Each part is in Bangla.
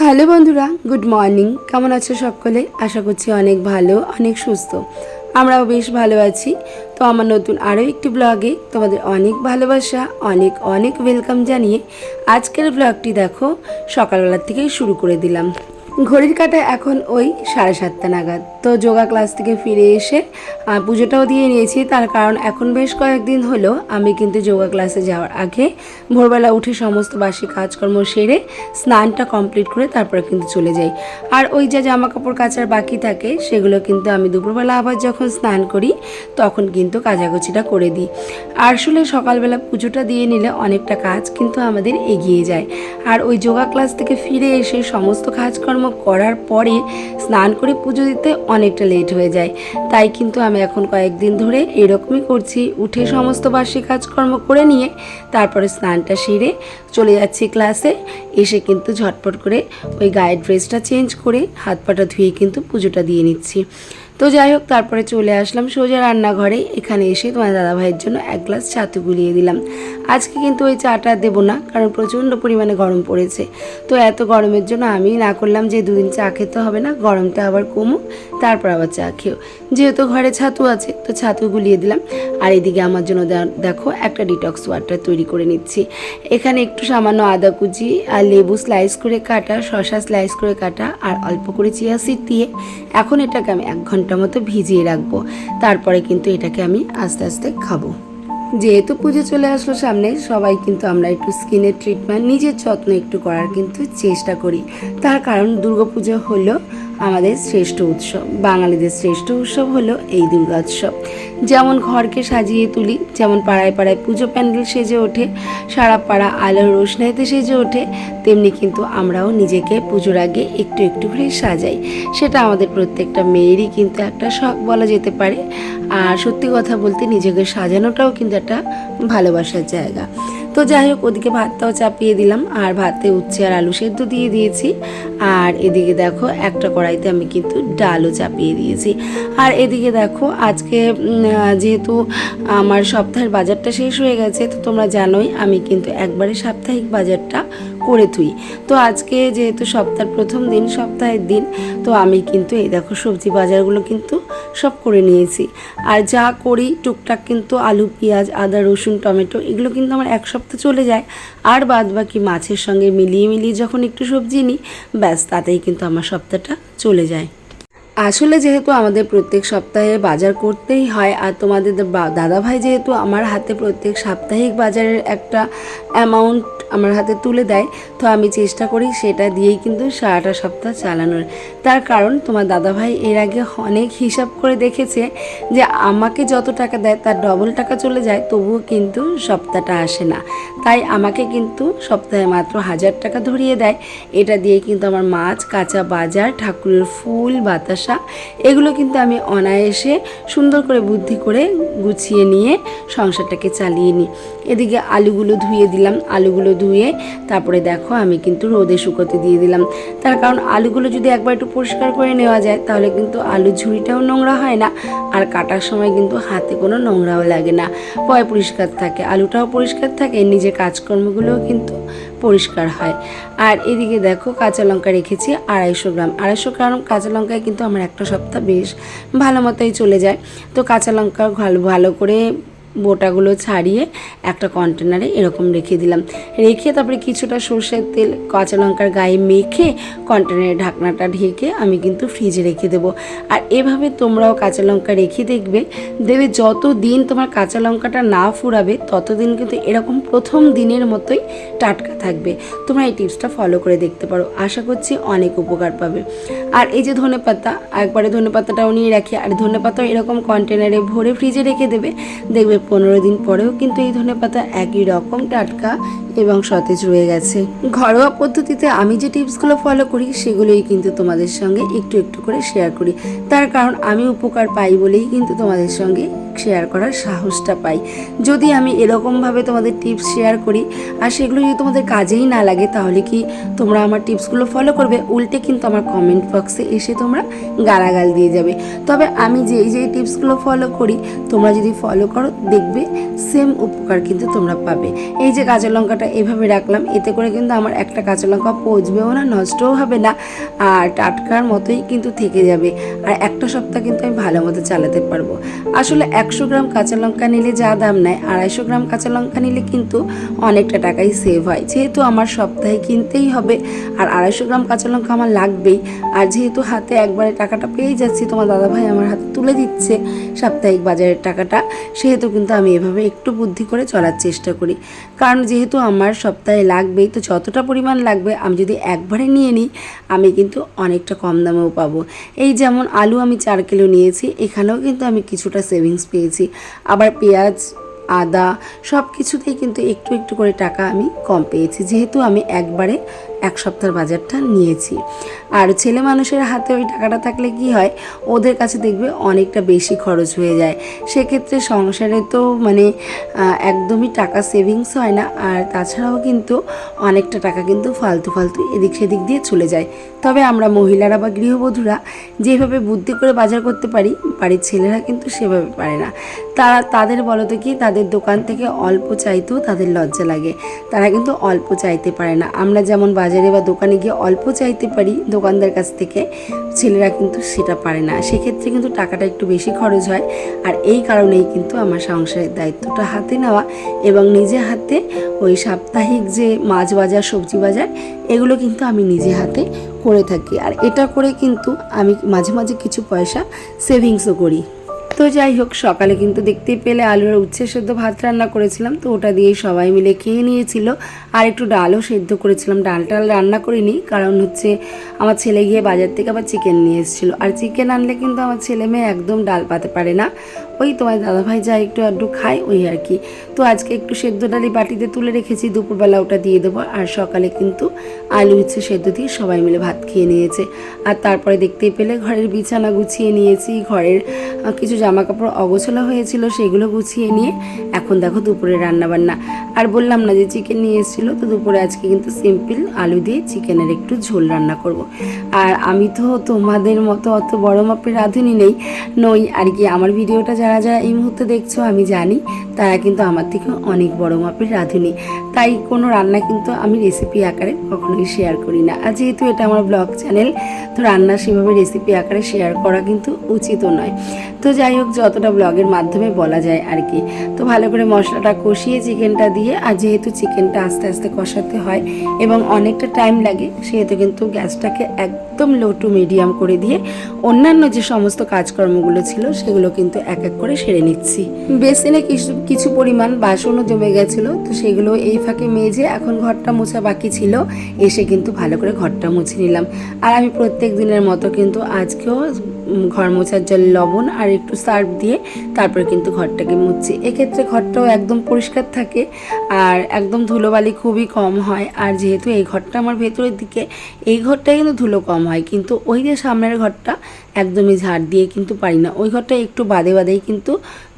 হ্যালো বন্ধুরা, গুড মর্নিং। কেমন আছো সকলে? আশা করছি অনেক ভালো, অনেক সুস্থ। আমরাও বেশ ভালো আছি। তো আমার নতুন আরও একটি ব্লগে তোমাদের অনেক ভালোবাসা, অনেক অনেক ওয়েলকাম জানিয়ে আজকের ব্লগটি দেখো সকালবেলার থেকেই শুরু করে দিলাম। ঘড়ির কাটা এখন ওই সাড়ে সাতটা নাগাদ। তো যোগা ক্লাস থেকে ফিরে এসে পুজোটাও দিয়ে নিয়েছি। তার কারণ এখন বেশ কয়েকদিন হলো আমি কিন্তু যোগা ক্লাসে যাওয়ার আগে ভোরবেলা উঠে সমস্ত বাসি কাজকর্ম সেরে স্নানটা কমপ্লিট করে তারপরে কিন্তু চলে যাই। আর ওই যে জামা কাপড় কাচার বাকি থাকে, সেগুলো কিন্তু আমি দুপুরবেলা আবার যখন স্নান করি, তখন কিন্তু কাচাকুচিটা করে দিই। আসলে সকালবেলা পুজোটা দিয়ে নিলে অনেকটা কাজ কিন্তু আমাদের এগিয়ে যায়। আর ওই যোগা ক্লাস থেকে ফিরে এসে সমস্ত কাজকর্ম করার পরে স্নান করে পুজো দিতে অনেকটা লেট হয়ে যায়। তাই কিন্তু আমি এখন কয়েকদিন ধরে এরকমই করছি। উঠে সমস্ত বার্ষিক কাজকর্ম করে নিয়ে তারপরে স্নানটা সেরে চলে যাচ্ছি ক্লাসে এসে কিন্তু ঝটপট করে ওই গায়ের ড্রেসটা চেঞ্জ করে হাত পাটা ধুয়ে কিন্তু পুজোটা দিয়ে নিচ্ছি। তো যাই হোক, তারপরে চলে আসলাম সোজা রান্নাঘরে। এখানে এসে তোমার দাদাভাইয়ের জন্য এক গ্লাস ছাতু গুলিয়ে দিলাম। আজকে কিন্তু ওই চাটা দেবো না, কারণ প্রচণ্ড পরিমাণে গরম পড়েছে। তো এত গরমের জন্য আমি না করলাম যে দুদিন চা খেতে হবে না, গরমটা আবার কমুক, তারপর আবার চা খেও। যেহেতু ঘরে ছাতু আছে, তো ছাতু গুলিয়ে দিলাম। আর এদিকে আমার জন্য দেখো, একটা ডিটক্স ওয়াটার তৈরি করে নিচ্ছি। এখানে একটু সামান্য আদা কুচি আর লেবু স্লাইস করে কাটা, শসা স্লাইস করে কাটা, আর অল্প করে চিয়া সিট দিয়ে। এখন এটাকে আমি এক ঘণ্টা মতো ভিজিয়ে রাখব। তারপরে কিন্তু এটাকে আমি আস্তে আস্তে খাব। যেহেতু পুজো চলে আসলো সামনে, সবাই কিন্তু আমরা একটু স্কিনের ট্রিটমেন্ট, নিজের যত্ন একটু করার কিন্তু চেষ্টা করি। তার কারণ দুর্গাপুজো হলো আমাদের শ্রেষ্ঠ উৎসব। বাঙালিদের শ্রেষ্ঠ উৎসব হলো এই দুর্গা উৎসব যেমন ঘরকে সাজিয়ে তুলি, যেমন পাড়ায় পাড়ায় পুজো প্যান্ডেল সেজে ওঠে, সারা পাড়া আলোর রোশনাইতে সেজে ওঠে, তেমনি কিন্তু আমরাও নিজেকে পুজোর আগে একটু একটু করে সাজাই। সেটা আমাদের প্রত্যেকটা মেয়েরই কিন্তু একটা শখ বলা যেতে পারে। আর সত্যি কথা বলতে নিজেকে সাজানোটাও কিন্তু একটা ভালোবাসার জায়গা। তো যাই হোক, ওদিকে ভাতটাও চাপিয়ে দিলাম, আর ভাতে উচ্ছে আর আলু সেদ্ধ দিয়ে দিয়েছি। আর এদিকে দেখো, একটা কড়াইতে আমি কিন্তু ডালও চাপিয়ে দিয়েছি। আর এদিকে দেখো, আজকে যেহেতু আমার সপ্তাহের বাজারটা শেষ হয়ে গেছে, তো তোমরা জানোই আমি কিন্তু একবারে সাপ্তাহিক বাজারটা করে তুই। তো আজকে যেহেতু সপ্তাহের প্রথম দিন, সপ্তাহের দিন, তো আমি কিন্তু এই দেখো সবজি বাজারগুলো কিন্তু সব করে নিয়েছি। আর যা করি, টুকটাক কিন্তু আলু, পেঁয়াজ, আদা, রসুন, টমেটো, এগুলো কিন্তু আমার এক সপ্তাহ চলে যায়। আর বাদ বাকি মাছের সঙ্গে মিলিয়ে মিলিয়ে যখন একটু সবজি নিই, ব্যাস তাতেই কিন্তু আমার সপ্তাহটা চলে যায়। আসলে যেহেতু আমাদের প্রত্যেক সপ্তাহে বাজার করতেই হয়, আর তোমাদের দাদাভাই যেহেতু আমার হাতে প্রত্যেক সাপ্তাহিক বাজারের একটা অ্যামাউন্ট আমার হাতে তুলে দেয়, তো আমি চেষ্টা করি সেটা দিয়েই কিন্তু সারাটা সপ্তাহ চালানোর। তার কারণ তোমার দাদাভাই এর আগে অনেক হিসাব করে দেখেছে যে আমাকে যত টাকা দেয় তার ডবল টাকা চলে যায়, তবুও কিন্তু সপ্তাহটা আসে না। তাই আমাকে কিন্তু সপ্তাহে মাত্র হাজার টাকা ধরিয়ে দেয়। এটা দিয়ে কিন্তু আমার মাছ, কাঁচা বাজার, ঠাকুরের ফুল, বাতাসা এগুলো কিন্তু আমি অনায়াসে সুন্দর করে বুদ্ধি করে গুছিয়ে নিয়ে সংসারটাকে চালিয়ে নিই। এদিকে আলুগুলো ধুয়ে দিলাম, আলুগুলো ধুয়ে তারপরে দেখো আমি কিন্তু রোদে শুকোতে দিয়ে দিলাম। তার কারণ আলুগুলো যদি একবার একটু পরিষ্কার করে নেওয়া যায়, তাহলে কিন্তু আলুর ঝুড়িটাও নোংরা হয় না। আর কাটার সময় কিন্তু হাতে কোনো নোংরাও লাগে না। পয় পরিষ্কার থাকে, আলুটাও পরিষ্কার থাকে, নিজের কাজকর্মগুলোও কিন্তু পরিষ্কার হয়। আর এদিকে দেখো কাঁচা লঙ্কা রেখেছি আড়াইশো গ্রাম। আড়াইশো গ্রাম কাঁচা লঙ্কায় কিন্তু আমার একটা সপ্তাহ বেশ ভালো মতোই চলে যায়। তো কাঁচা লঙ্কা ভালো ভালো করে বোটাগুলো ছাড়িয়ে একটা কন্টেনারে এরকম রেখে দিলাম। রেখে তারপরে কিছুটা সর্ষের তেল, কাঁচা লঙ্কার গায়ে মেখে কন্টেনারের ঢাকনাটা ঢেকে আমি কিন্তু ফ্রিজে রেখে দেবো। আর এভাবে তোমরাও কাঁচা লঙ্কা রেখে দেখবে, দেবে যত দিন তোমার কাঁচা লঙ্কাটা না ফুরাবে, ততদিন কিন্তু এরকম প্রথম দিনের মতোই টাটকা থাকবে। তোমরা এই টিপসটা ফলো করে দেখতে পারো। আশা করছি অনেক উপকার পাবে। আর এই যে ধনে পাতা, একবারে ধনে পাতাটাও নিয়ে রাখি। আর ধনে পাতাও এরকম কন্টেনারে ভরে ফ্রিজে রেখে দেবে। দেখবে পনেরো দিন পরেও কিন্তু এই ধনে পাতা একই রকম টাটকা এবং সতেজ রয়ে গেছে। ঘরোয়া পদ্ধতিতে আমি যে টিপসগুলো ফলো করি, সেগুলোই কিন্তু তোমাদের সঙ্গে একটু একটু করে শেয়ার করি। তার কারণ আমি উপকার পাই বলেই কিন্তু তোমাদের সঙ্গে শেয়ার করার সাহসটা পাই। যদি আমি এরকমভাবে তোমাদের টিপস শেয়ার করি, আর সেগুলো যদি তোমাদের কাজেই না লাগে, তাহলে কি তোমরা আমার টিপসগুলো ফলো করবে? উল্টে কিন্তু আমার কমেন্ট বক্সে এসে তোমরা গালাগাল দিয়ে যাবে। তবে আমি যেই যেই টিপসগুলো ফলো করি, তোমরা যদি ফলো করো দেখবে সেম উপকার কিন্তু তোমরা পাবে। এই যে কাঁচা লঙ্কাটা এভাবে রাখলাম, এতে করে কিন্তু আমার একটা কাঁচা লঙ্কা পচবেও না, নষ্টও হবে না, আর টাটকার মতোই কিন্তু থেকে যাবে। আর একটা সপ্তাহ কিন্তু আমি ভালো মতো চালাতে পারব। আসলে একশো গ্রাম কাঁচা লঙ্কা নিলে যা দাম নেয়, আড়াইশো গ্রাম কাঁচা লঙ্কা নিলে কিন্তু অনেকটা টাকাই সেভ হয়। যেহেতু আমার সপ্তাহে কিনতেই হবে, আর আড়াইশো গ্রাম কাঁচা লঙ্কা আমার লাগবেই। আর যেহেতু হাতে একবারে টাকাটা পেয়ে যাচ্ছি, তোমার দাদাভাই আমার হাতে তুলে দিচ্ছে সাপ্তাহিক বাজারের টাকাটা, সেহেতু কিন্তু আমি এভাবে একটু বুদ্ধি করে চলার চেষ্টা করি। কারণ যেহেতু আমার সপ্তাহে লাগবেই, তো যতটা পরিমাণ লাগবে আমি যদি একবারে নিয়ে নিই, আমি কিন্তু অনেকটা কম দামেও পাবো। এই যেমন আলু আমি চার কিলো নিয়েছি, এখানেও কিন্তু আমি কিছুটা সেভিংস পেয়েছি। আবার পেঁয়াজ, আদা সব কিছুতেই কিন্তু একটু একটু করে টাকা আমি কম পেয়েছি। যেহেতু আমি একবারে এক সপ্তাহের বাজারটা নিয়েছি। আর ছেলে মানুষের হাতে ওই টাকাটা থাকলে কি হয়, ওদের কাছে দেখবে অনেকটা বেশি খরচ হয়ে যায়। সেক্ষেত্রে সংসারে তো মানে একদমই টাকা সেভিংস হয় না, আর তাছাড়াও কিন্তু অনেকটা টাকা কিন্তু ফালতু ফালতু এদিক সেদিক দিয়ে চলে যায়। তবে আমরা মহিলারা বা গৃহবধূরা যেভাবে বুদ্ধি করে বাজার করতে পারি, বাড়ির ছেলেরা কিন্তু সেভাবে পারে না। তারা, তাদের বলতো কি, তাদের দোকান থেকে অল্প চাইতেও তাদের লজ্জা লাগে। তারা কিন্তু অল্প চাইতে পারে না। আমরা যেমন বাজারে বা দোকানে গিয়ে অল্প চাইতে পারি দোকানদার কাছ থেকে, ছেলেরা কিন্তু সেটা পারে না। সেক্ষেত্রে কিন্তু টাকাটা একটু বেশি খরচ হয় আর এই কারণেই কিন্তু আমার সংসারের দায়িত্বটা হাতে নেওয়া এবং নিজে হাতে ওই সাপ্তাহিক যে মাছ বাজার, সবজি বাজার, এগুলো কিন্তু আমি নিজে হাতে করে থাকি। আর এটা করে কিন্তু আমি মাঝে মাঝে কিছু পয়সা সেভিংসও করি। তো যাই হোক, সকালে কিন্তু দেখতেই পেলে আলুর উচ্ছে সেদ্ধ ভাত রান্না করেছিলাম, তো ওটা দিয়ে সবাই মিলে খেয়ে নিয়েছিল। আর একটু ডালও সেদ্ধ করেছিলাম, ডাল টাল রান্না করিনি, কারণ হচ্ছে আমার ছেলে গিয়ে বাজার থেকে আবার চিকেন নিয়ে এসেছিল। আর চিকেন আনলে কিন্তু আমার ছেলে মেয়ে একদম ডাল পাতে পারে না। ওই তোমার দাদাভাই যা একটু আড্ডু খায়, ওই আর কি। তো আজকে একটু সেদ্ধ ডালি বাটিতে তুলে রেখেছি, দুপুরবেলা ওটা দিয়ে দেবো। আর সকালে কিন্তু আলু উচ্ছে সেদ্ধ দিয়ে সবাই মিলে ভাত খেয়ে নিয়েছে। আর তারপরে দেখতেই পেলে ঘরের বিছানা গুছিয়ে নিয়েছি। ঘরের কিছু জামা কাপড় অগোছলা হয়েছিল, সেগুলো গুছিয়ে নিয়ে এখন দেখো দুপুরে রান্না বান্না আর বললাম না যে চিকেন নিয়ে এসেছিল, তো দুপুরে আজকে কিন্তু সিম্পল আলু দিয়ে চিকেনের একটু ঝোল রান্না করব। আর আমি তো তোমাদের মতো অত বড় মাপের রাঁধুনি নেই, নই। আর কি আমার ভিডিওটা যারা যারা এই মুহূর্তে দেখছ, আমি জানি তারা কিন্তু আমার থেকে অনেক বড় মাপের রাঁধুনি। তাই কোনো রান্না কিন্তু আমি রেসিপি আকারে কখনোই শেয়ার করি না। আর যেহেতু এটা আমার ব্লগ চ্যানেল তো রান্না সেভাবে রেসিপি আকারে শেয়ার করা কিন্তু উচিতও নয়। তো যাই হোক, যতটা ব্লগের মাধ্যমে বলা যায় আর কি। তো ভালো করে মশলাটা কষিয়ে চিকেনটা দিয়ে, আর যেহেতু চিকেনটা আস্তে আস্তে কষাতে হয় এবং অনেকটা টাইম লাগে, সেহেতু কিন্তু গ্যাসটাকে একদম লো টু মিডিয়াম করে দিয়ে অন্যান্য যে সমস্ত কাজকর্মগুলো ছিল, সেগুলো কিন্তু এক এক করে সেরে নিচ্ছি। বেসিনে কিছু কিছু পরিমাণ বাসনও জমে গেছিল, তো সেগুলো এই ফাঁকে মেজে এখন ঘরটা মোছা বাকি ছিল। এসে কিন্তু ভালো করে ঘরটা মুছে নিলাম। আর আমি প্রত্যেক দিনের মতো কিন্তু আজকেও ঘর মোছার জল, লবণ আর একটু সার্ফ দিয়ে তারপরে কিন্তু ঘরটাকে মুছছি। এক্ষেত্রে ঘরটাও একদম পরিষ্কার থাকে আর একদম ধুলোবালি খুবই কম হয়। আর যেহেতু এই ঘরটা আমার ভেতরের দিকে, এই ঘরটায় কিন্তু ধুলো কম হয়। কিন্তু ওই যে সামনের ঘরটা একদমই ঝাড় দিয়ে কিন্তু পারি না। ওই ঘরটা একটু বাদে বাদেই কিন্তু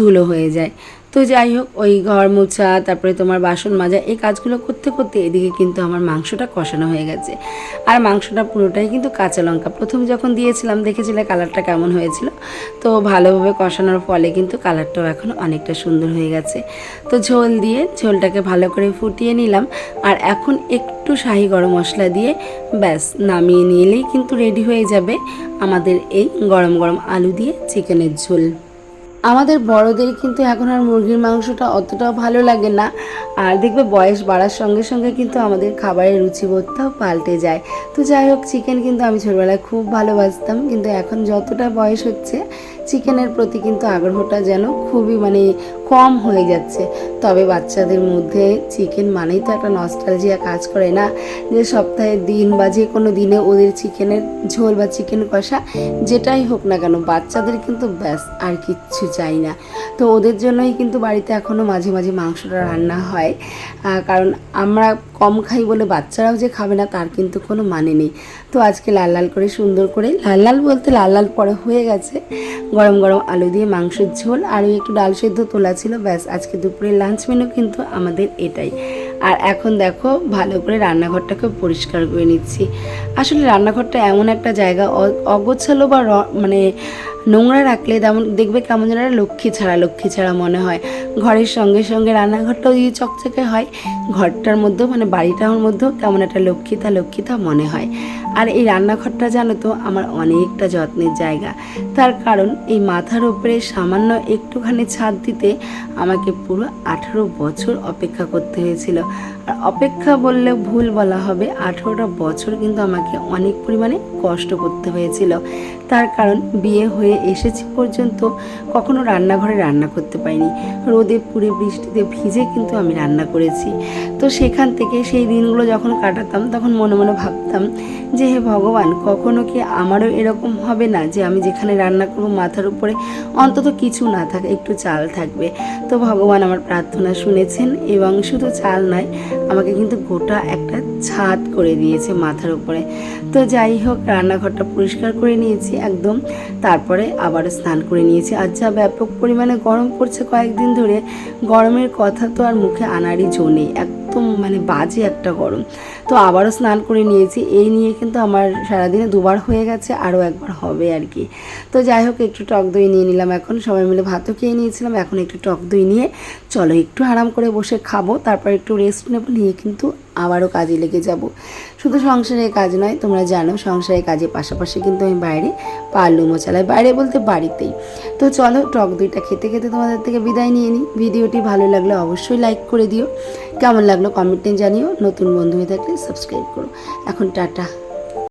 ধুলো হয়ে যায়। তো যাই হোক, ওই ঘর মোছা, তারপরে তোমার বাসন মাজা, এই কাজগুলো করতে করতে এদিকে কিন্তু আমার মাংসটা কষানো হয়ে গেছে। আর মাংসটা পুরোটাই কিন্তু কাঁচা লঙ্কা। প্রথম যখন দিয়েছিলাম, দেখেছিলে কালারটা কেমন হয়েছিল? তো ভালোভাবে কষানোর ফলে কিন্তু কালারটাও এখন অনেকটা সুন্দর হয়ে গেছে। তো ঝোল দিয়ে ঝোলটাকে ভালো করে ফুটিয়ে নিলাম। আর এখন একটু শাহি গরম মশলা দিয়ে ব্যাস, নামিয়ে নিলেই কিন্তু রেডি হয়ে যাবে আমাদের এই গরম গরম আলু দিয়ে চিকেনের ঝোল। আমাদের বড়দের কিন্তু এখন আর মুরগির মাংসটা অতটাও ভালো লাগে না। আর দেখবে বয়স বাড়ার সঙ্গে সঙ্গে কিন্তু আমাদের খাবারের রুচিবোধটাও পাল্টে যায়। তো যাই হোক চিকেন কিন্তু আমি ছোটবেলায় খুব ভালোবাসতাম। কিন্তু এখন যতটা বয়স হচ্ছে চিকেনের প্রতি কিন্তু আগ্রহটা যেন খুবই মানে কম হয়ে যাচ্ছে। তবে বাচ্চাদের মধ্যে চিকেন মানেই তো একটা নস্টালজিয়া কাজ করে না। যে সপ্তাহের দিন বা যে কোনো দিনে ওদের চিকেনের ঝোল বা চিকেন কষা যেটাই হোক না কেন, বাচ্চাদের কিন্তু ব্যাস আর কিচ্ছু চাই না। তো ওদের জন্যই কিন্তু বাড়িতে এখনও মাঝে মাঝে মাংসটা রান্না হয়। কারণ আমরা কম খাই বলে বাচ্চারাও যে খাবে না, তার কিন্তু কোনো মানে নেই। তো আজকে লাল লাল করে সুন্দর করে, লাল লাল বলতে লাল লাল পরে হয়ে গেছে। গরম গরম আলু দিয়ে মাংসের ঝোল আর ওই একটু ডাল সেদ্ধ তোলা ছিল, ব্যাস আজকে দুপুরের লাঞ্চ মেনু কিন্তু আমাদের এটাই। আর এখন দেখো ভালো করে রান্নাঘরটাকে পরিষ্কার করে নিচ্ছি। আসলে রান্নাঘরটা এমন একটা জায়গা অগোছালো বা মানে নোংরা রাখলে তেমন দেখবে কেমন যেন লক্ষ্মী ছাড়া লক্ষ্মী ছাড়া মনে হয়। ঘরের সঙ্গে সঙ্গে রান্নাঘরটাও যদি চকচকে হয়, ঘরটার মধ্যেও মানে বাড়িটার মধ্যেও কেমন একটা লক্ষ্মীতা লক্ষ্মীতা মনে হয়। আর এই রান্নাঘরটা জানো তো, আমার অনেকটা যত্নের জায়গা। তার কারণ এই মাথার উপরে সামান্য একটুখানি ছাদ দিতে আমাকে পুরো আঠারো বছর অপেক্ষা করতে হয়েছিল। আর অপেক্ষা বললে ভুল বলা হবে, আঠেরোটা বছর কিন্তু আমাকে অনেক পরিমাণে কষ্ট করতে হয়েছিল। তার কারণ বিয়ে হয়ে এসেছি পর্যন্ত কখনো রান্নাঘরে রান্না করতে পারিনি। রোদে পুড়ে বৃষ্টিতে ভিজে কিন্তু আমি রান্না করেছি। তো সেখান থেকে সেই দিনগুলো যখন কাটাতাম, তখন মনে মনে ভাবতাম যে হে ভগবান, কখনো কি আমারও এরকম হবে না যে আমি যেখানে রান্না করব মাথার উপরে অন্তত কিছু না থাকে, একটু চাল থাকবে? তো ভগবান আমার প্রার্থনা শুনেছেন এবং শুধু চাল নয়, আমাকে কিন্তু গোটা একটা ছাদ করে দিয়েছে মাথার উপরে। তো যাই হোক, রান্নাঘরটা পরিষ্কার করে নিয়েছি। একদম। তারপরে আবারও স্নান করে নিয়েছি। আর যা ব্যাপক পরিমাণে গরম পড়ছে কয়েকদিন ধরে, গরমের কথা তো আর মুখে আনারই জো নেই। একদম মানে বাজে একটা গরম। তো আবারও স্নান করে নিয়েছি। এই নিয়ে কিন্তু আমার সারাদিনে দুবার হয়ে গেছে, আরও একবার হবে আর কি। তো যাই হোক, একটু টক দই নিয়ে নিলাম এখন। সবাই মিলে ভাতও খেয়ে নিয়েছিলাম। এখন একটু টক দই নিয়ে চলো একটু আরাম করে বসে খাব। তারপর একটু রেস্ট নেব, নিয়ে কিন্তু আবারও কাজে লেগে যাব। শুধু সংসারের কাজ নয়, তোমরা জানো, সংসারের কাজের পাশাপাশি কিন্তু আমি বাইরে পারলুমো চালাই বাইরে বলতে বাড়িতেই। তো চলো, টক দইটা খেতে খেতে তোমাদের থেকে বিদায় নিয়ে নিই। ভিডিওটি ভালো লাগলে অবশ্যই লাইক করে দিও। কেমন লাগল কমেন্টে জানিও। নতুন বন্ধু হয়ে থাকলে সাবস্ক্রাইব করো। এখন টাটা।